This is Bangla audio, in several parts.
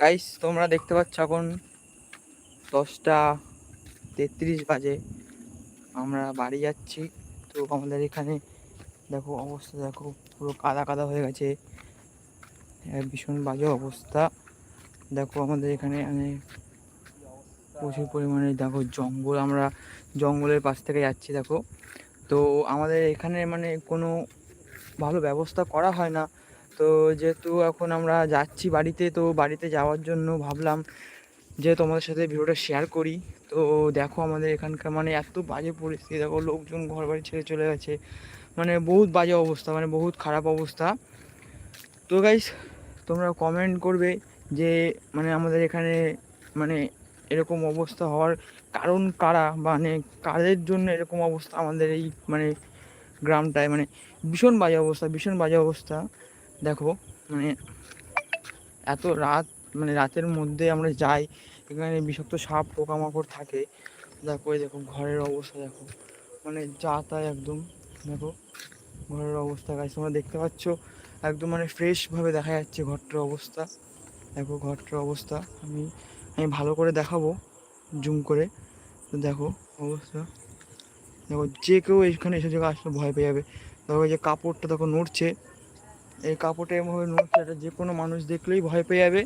গাইস তোমরা দেখতে পাচ্ছ এখন দশটা তেত্রিশ বাজে। আমরা বাড়ি যাচ্ছি। তো আমাদের এখানে দেখো অবস্থা, দেখো পুরো কাদা কাদা হয়ে গেছে। ভীষণ বাজে অবস্থা। দেখো আমাদের এখানে মানে প্রচুর পরিমাণে দেখো জঙ্গল। আমরা জঙ্গলের পাশ থেকে যাচ্ছি, দেখো। তো আমাদের এখানে মানে কোনো ভালো ব্যবস্থা করা হয় না। তো যেহেতু এখন আমরা যাচ্ছি বাড়িতে, তো বাড়িতে যাওয়ার জন্য ভাবলাম যে তোমাদের সাথে ভিডিওটা শেয়ার করি। তো দেখো আমাদের এখানকার মানে এত বাজে পরিস্থিতি। দেখো লোকজন ঘর বাড়ি ছেড়ে চলে গেছে। মানে বহুত বাজে অবস্থা মানে বহুত খারাপ অবস্থা। তো গাইস তোমরা কমেন্ট করবে যে মানে আমাদের এখানে মানে এরকম অবস্থা হওয়ার কারণ কারা? মানে কাদের জন্য এরকম অবস্থা আমাদের এই মানে গ্রামটায়? মানে ভীষণ বাজে অবস্থা, ভীষণ বাজে অবস্থা। দেখো মানে এত রাত মানে রাতের মধ্যে আমরা যাই, এখানে বিষাক্ত সাপ, পোকামাকড় থাকে। দেখো, এই দেখো, ঘরের অবস্থা দেখো। মানে যা তাই একদম, দেখো, ঘরের অবস্থা গাছ তোমরা দেখতে পাচ্ছ? একদম মানে ফ্রেশভাবে দেখা যাচ্ছে ঘরটার অবস্থা। দেখো, ঘরটার অবস্থা, আমি আমি ভালো করে দেখাবো জুম করে। তো দেখো, অবস্থা। দেখো, যে কেউ এখানে এসে জায়গায় আসলে ভয় পেয়ে যাবে। দেখো যে কাপড়টা দেখো নড়ছে। এই কাপড়টা এমনভাবে নড়ছে এটা যে কোনো মানুষ দেখলেই ভয় পেয়ে যাবে।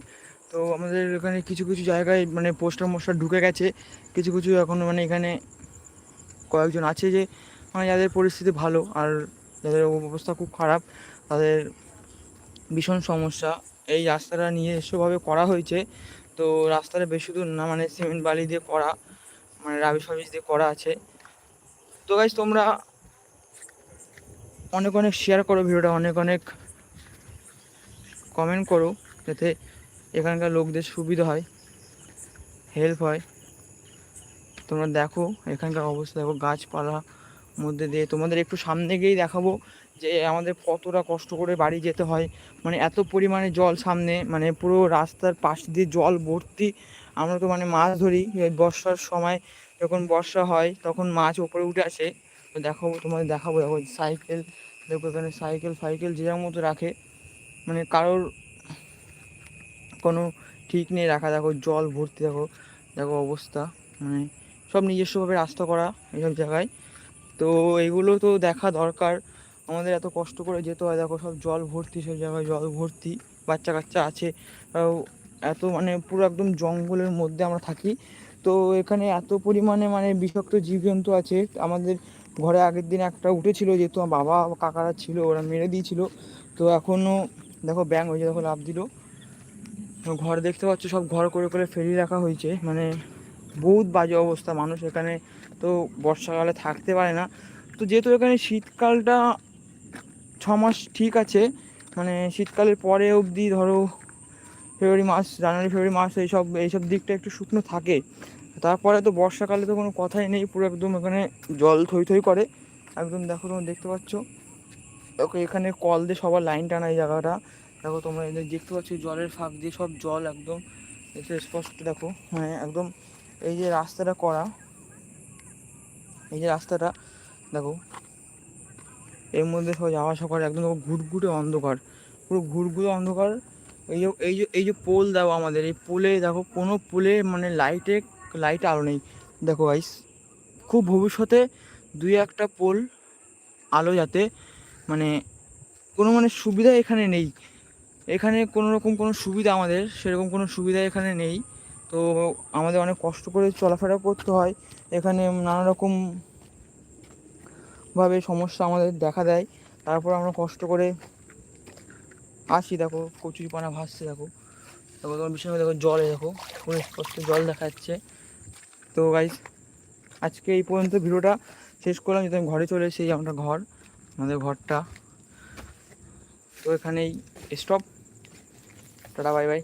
তো আমাদের এখানে কিছু কিছু জায়গায় মানে পোস্টার মোস্টার ঢুকে গেছে। কিছু কিছু এখন মানে এখানে কয়েকজন আছে যে মানে যাদের পরিস্থিতি ভালো আর যাদের অবস্থা খুব খারাপ, তাদের ভীষণ সমস্যা। এই রাস্তাটা নিয়ে এসবভাবে করা হয়েছে। তো রাস্তাটা বেশি দূর না মানে সিমেন্ট বালি দিয়ে করা মানে রাবি সাবিস দিয়ে করা আছে। তো গাইজ তোমরা অনেক অনেক শেয়ার করো ভিডিওটা, অনেক অনেক কমেন্ট করো, যাতে এখানকার লোকদের সুবিধা হয় হেল্প হয়। তোমরা দেখো এখানকার অবস্থা, দেখো গাছপালা মধ্যে দিয়ে। তোমাদের একটু সামনে গিয়েই দেখাবো যে আমাদের কতটা কষ্ট করে বাড়ি যেতে হয়। মানে এত পরিমাণে জল সামনে মানে পুরো রাস্তার পাশ দিয়ে জল ভর্তি। আমরা তো মানে মাছ ধরি বর্ষার সময় যখন বর্ষা হয়, তখন মাছ ওপরে উঠে আসে। তো দেখাবো, তোমাদের দেখাবো, দেখো সাইকেল দেখো এখানে সাইকেল ফাইকেল যে মতো রাখে। মানে কারোর কোনো ঠিক নেই, রাখা, দেখো, জল ভর্তি, দেখো দেখো অবস্থা। মানে সব নিজস্বভাবে রাস্তা করা এইসব জায়গায়। তো এগুলো তো দেখা দরকার। আমাদের এত কষ্ট করে যেতে হয়, দেখো, সব জল ভর্তি, সব জায়গায় জল ভর্তি বাচ্চা কাচ্চা আছে এত মানে পুরো একদম জঙ্গলের মধ্যে আমরা থাকি। তো এখানে এত পরিমাণে মানে বিষাক্ত জীবজন্তু আছে। আমাদের ঘরে আগের দিন একটা উঠেছিল, যেহেতু আমার বাবা, কাকারা ছিল, ওরা মেরে দিয়েছিল। তো এখনও দেখো ব্যাং হয়েছে, দেখো লাভ দিল। ঘর দেখতে পাচ্ছ, সব ঘর করে করে ফেরিয়ে রাখা হয়েছে। মানে বহুত বাজে অবস্থা, মানুষ এখানে তো বর্ষাকালে থাকতে পারে না। তো যেহেতু এখানে শীতকালটা ছ মাস ঠিক আছে মানে শীতকালের পরে অবধি ধরো ফেব্রুয়ারি মাস, জানুয়ারি, ফেব্রুয়ারি মাস এইসব এইসব দিকটা একটু শুকনো থাকে। তারপরে তো বর্ষাকালে তো কোনো কথাই নেই, পুরো একদম এখানে জল থই থই করে। একদম দেখো তোমরা দেখতে পাচ্ছ। দেখো এখানে কল দিয়ে সবার লাইন টানা এই জায়গাটা। দেখো তোমরা এদের দেখতে পাচ্ছ জলের ফাঁক দিয়ে সব জল একদম এসে স্পষ্ট দেখো হ্যাঁ একদম এই যে রাস্তাটা করা, এই যে রাস্তাটা, দেখো। এর মধ্যে সব যাওয়া আসা করে, একদম দেখো ঘুটঘুটে অন্ধকার, পুরো ঘুরঘুরে অন্ধকার। এই যে এই যে এই যে পোল দেওয়া আমাদের, এই পোলে দেখো কোনো পোলে মানে লাইটে, লাইট আলো নেই। দেখো গাইস খুব ভবিষ্যতে দুই একটা পোল আলো যাতে মানে কোনো মানে সুবিধা এখানে নেই। এখানে কোনো রকম কোনো সুবিধা আমাদের, সেরকম কোনো সুবিধা এখানে নেই। তো আমাদের অনেক কষ্ট করে চলাফেরা করতে হয়। এখানে নানা রকম ভাবে সমস্যা আমাদের দেখা দেয়। তারপর আমরা কষ্ট করে আসি, দেখো কচুরিপানা ভাসছে, দেখো। তারপর তোমার বিশেষ দেখো জলে, দেখো, পুরো স্পষ্ট জল দেখা যাচ্ছে। তো গাইজ আজকে এই পর্যন্ত ভিডিওটা শেষ করলাম। যদি আমি ঘরে চলে এসেছি আমরা ঘর। আমাদের ঘরটা। তো এখানেই স্টপ টাটা বাই বাই